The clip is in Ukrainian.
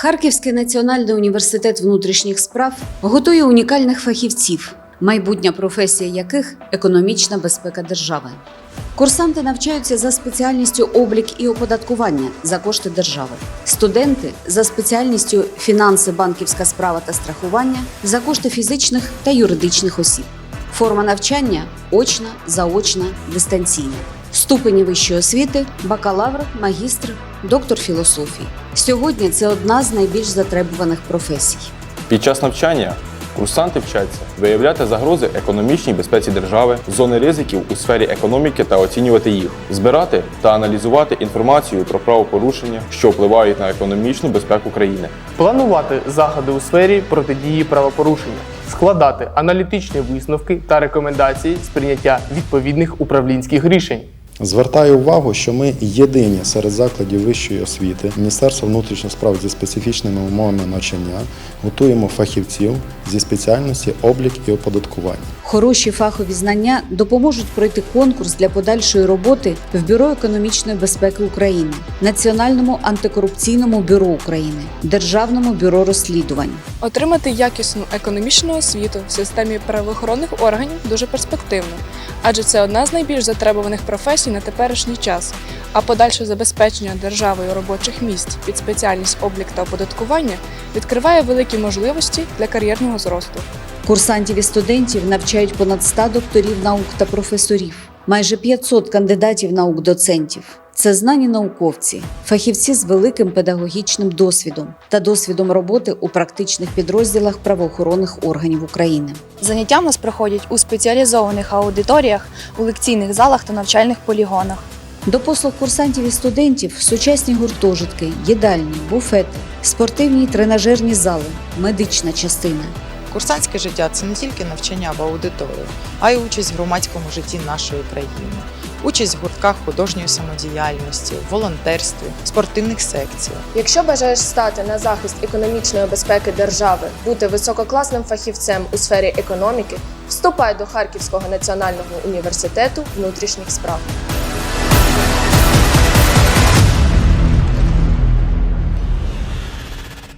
Харківський національний університет внутрішніх справ готує унікальних фахівців, майбутня професія яких економічна безпека держави. Курсанти навчаються за спеціальністю облік і оподаткування за кошти держави. Студенти за спеціальністю фінанси, банківська справа та страхування за кошти фізичних та юридичних осіб. Форма навчання очна, заочна, дистанційна. Ступені вищої освіти бакалавр, магістр, доктор філософії. Сьогодні це одна з найбільш затребуваних професій. Під час навчання курсанти вчаться виявляти загрози економічній безпеці держави, зони ризиків у сфері економіки та оцінювати їх, збирати та аналізувати інформацію про правопорушення, що впливають на економічну безпеку країни. планувати заходи у сфері протидії правопорушення, складати аналітичні висновки та рекомендації з прийняття відповідних управлінських рішень. Звертаю увагу, що ми єдині серед закладів вищої освіти Міністерства внутрішніх справ зі специфічними умовами навчання готуємо фахівців зі спеціальності облік і оподаткування. Хороші фахові знання допоможуть пройти конкурс для подальшої роботи в Бюро економічної безпеки України, Національному антикорупційному бюро України, Державному бюро розслідувань. Отримати якісну економічну освіту в системі правоохоронних органів дуже перспективно, адже це одна з найбільш затребуваних професій на теперішній час. А подальше забезпечення державою робочих місць під спеціальність облік та оподаткування відкриває великі можливості для кар'єрного зросту. Курсантів і студентів навчають понад 100 докторів наук та професорів, майже 500 кандидатів наук доцентів. Це знані науковці, фахівці з великим педагогічним досвідом та досвідом роботи у практичних підрозділах правоохоронних органів України. Заняття в нас проходять у спеціалізованих аудиторіях, у лекційних залах та навчальних полігонах. До послуг курсантів і студентів сучасні гуртожитки, їдальні, буфети, спортивні тренажерні зали, медична частина. Курсантське життя це не тільки навчання в аудиторії, а й участь в громадському житті нашої країни, участь в гуртках художньої самодіяльності, волонтерстві, спортивних секціях. Якщо бажаєш стати на захист економічної безпеки держави, бути висококласним фахівцем у сфері економіки, вступай до Харківського національного університету внутрішніх справ.